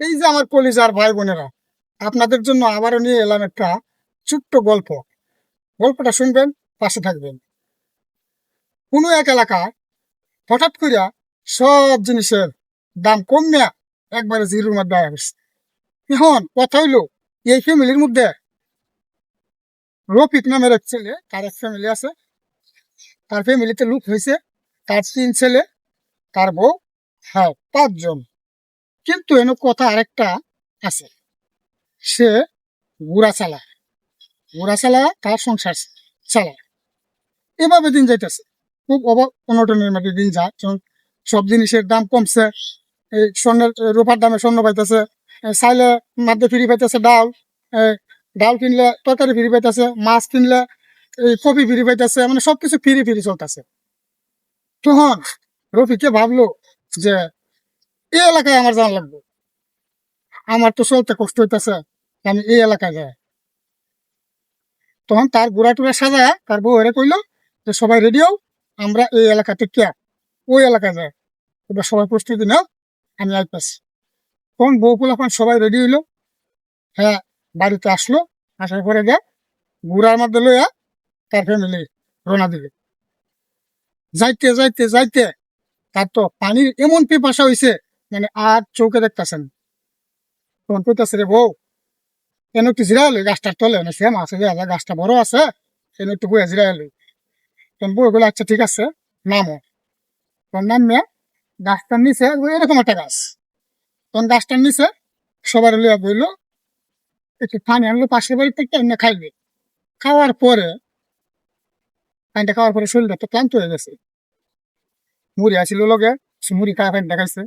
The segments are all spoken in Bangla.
এই যে আমার কলিজার ভাই বোনেরা, আপনাদের জন্য আবারও নিয়ে এলাম একটা ছোট্ট গল্প। গল্পটা শুনবেন, পাশে থাকবেন। কোনো এক এলাকায় হঠাৎ করিয়া সব জিনিসের দাম কমিয়া একবারে জিরোর মধ্যে আয়া গেছে। এখন কথা হইল, এই ফ্যামিলির মধ্যে রফিক নামের এক ছেলে, তার এক ফ্যামিলি আছে। তার ফ্যামিলিতে লোক হয়েছে তার তিন ছেলে, তার বউ হ্যাঁ পাঁচজন। কিন্তু এনে কথা আরেকটা আছে। সে গুড়া চালায়। গুড়া চালায়, তার সংসার চালায়। এভাবে দিন যাইতেছে। খুব অভাব, অনটনের মধ্যে দিন যায়। সব জিনিসের দাম কমছে, এই স্বর্ণের রূপার দামে স্বর্ণ পাইতেছে চাইলে মাধ্যে ফিরি পাইতেছে ডাল ডাল কিনলে তরকারি ফিরি পাইতেছে, মাছ কিনলে এই কপি ফিরি পাইতেছে মানে সবকিছু ফ্রি ফ্রি চলতেছে। তখন রফিকে ভাবলো যে এই এলাকায় আমার জানা লাগবে। আমার তো চলতে কষ্ট হইতেছে, আমি এই এলাকায় যাই। তখন তার গোড়া টুড়া সাজায় তার বউ হেরে কইলো যে, সবাই রেডি হও, আমরা এই এলাকাতে কে? ওই এলাকায় যাই। এবার সবাই প্রস্তুতি নাও, আমি আইতাছি। তখন বউ পোলাপান সবাই রেডি হইল। হ্যাঁ বাড়িতে আসলো, আসার পরে গিয়ে গুড়ার মধ্যে লইয়া তার ফ্যামিলি রওনা দিবে যাইতে যাইতে যাইতে তার তো পানির এমন পিপাসা হইছে মানে আর চৌকে দেখতেছেন। তখন কইতাছে, রে বউ কেন একটু জিরাইল গাছটার তলে। না সেম আছে গাছটা বড় আছে কেন একটু বয়ে জিরাইল তখন বউ বলে আচ্ছা ঠিক আছে, নামো। তখন নামিয়া গাছটার নিচে এরকম একটা গাছ। তখন গাছটার নিচে সবার লিয়া বইলো, একটু পানি আনলো, পাশের বাড়ি থেকে এমনি খাইবে। খাওয়ার পরে, পানিটা খাওয়ার পরে শরীরটা তো ক্লান্ত হয়ে গেছে। মুড়ি আসিল লগে মুড়ি খাওয়া পানি দেখাইছে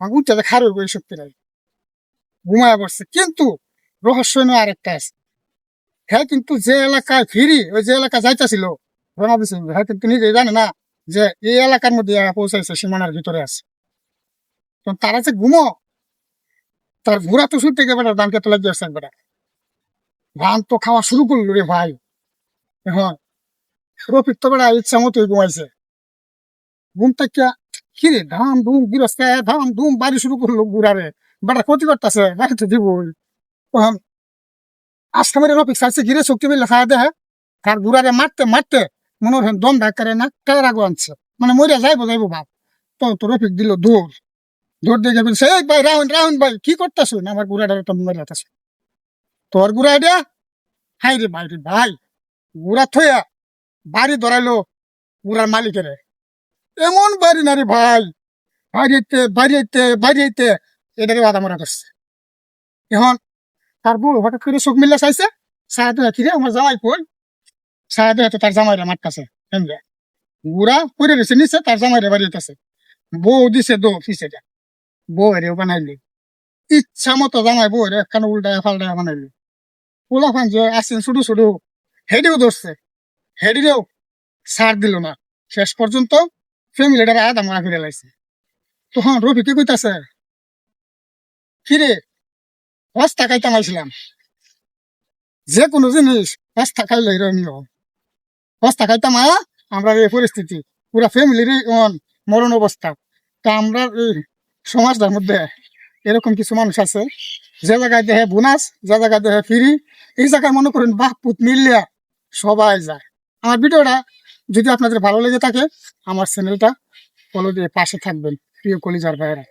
উঠতে খারো ওই শক্তি নাই। ঘুমায় পড়ছে। কিন্তু রহস্য নয় আরেকটা আছে। হ্যাঁ কিন্তু যে এলাকায় ফিরি, ওই যে এলাকা যাইতেছিল রোনা দিছিল হ্যাঁ কিন্তু নিজে জানে না যে এই এলাকার মধ্যে পৌঁছাইছে, সীমানার ভিতরে আছে। তো তারা যে ঘুমো, তার ঘোরা তো শুনতে গেবে না দামকে তোলা যাচ্ছে একবার ধান তো খাওয়া শুরু করল রে ভাই। এখন রফিক তো বেড়া ইচ্ছা মতোই ঘুমাইছে। ঘুম থেকে কিরে ধাম ধুম গিরস্তে ধাম ধুম, বাড়ি শুরু করল ঘুরারে বেটা, ক্ষতি করতেছে বাড়িতে দিব তখন আজকে মেরে রফিক সাইছে গিরে শক্তি মিললে খাওয়া দেয় তার ঘুরারে মারতে মারতে মনে হয় দম ধাক্কারে না কার আগো আনছে। মানে মরিয়া যাইবো যাইবো ভাব তো তো রফিক দিল দৌড়। দৌড় দিয়ে যাবেন সেই ভাই রাহুন রাহুন ভাই, কি করতেছ? আমার গুড়াটা তো মেরে যাচ্ছে তোর গুড়া এটা? হাই রে ভাই রে ভাই। গুড়া থইয়া বাড়ি ধরাইলো গুড়ার মালিকের। এমন বাড়ি না রে ভাই। বাড়িতে বাড়িতে বাড়িতে। এটাকে বাধা মরা করছে। এখন তার বউ হঠাৎ করে চোখ মিল্লা চাইছে সায়া তো কিরে আমার জামাই কই? সায়া তো তার জামাইরা মারতাছে এমনি গুড়া পরে রয়েছে নিচে, তার জামাইরা বাড়িতেছে বউ দিছে দো পিছে বউ এরেও বানাইলি। ইচ্ছা মতো জামাই বউ এরে একখানে উল্টায় ফাল্টায় বানাইলি। পোলাফান যে আসছেন শুধু শুধু হেডিও ধরছে। হেডিরেও সার দিল না। শেষ পর্যন্ত লাইছে। কইতাছে? যে কোনো জিনিস আয়া আমরা এই পরিস্থিতি। পুরা ফ্যামিলির মরণ অবস্থা। তা আমরা এই সমাজটার মধ্যে এরকম কিছু মানুষ আছে, যে জায়গায় দেহে বোনাস, যে জায়গায় দেহে ফিরি, এই জায়গায় মনে করেন বাহ পুত মিললে সবাই যায়। আমার ভিডিওটা যদি আপনাদের ভালো লেগে থাকে আমার চ্যানেলটা ফলো দিয়ে পাশে থাকবেন প্রিয় কলিজার ভাইয়েরা।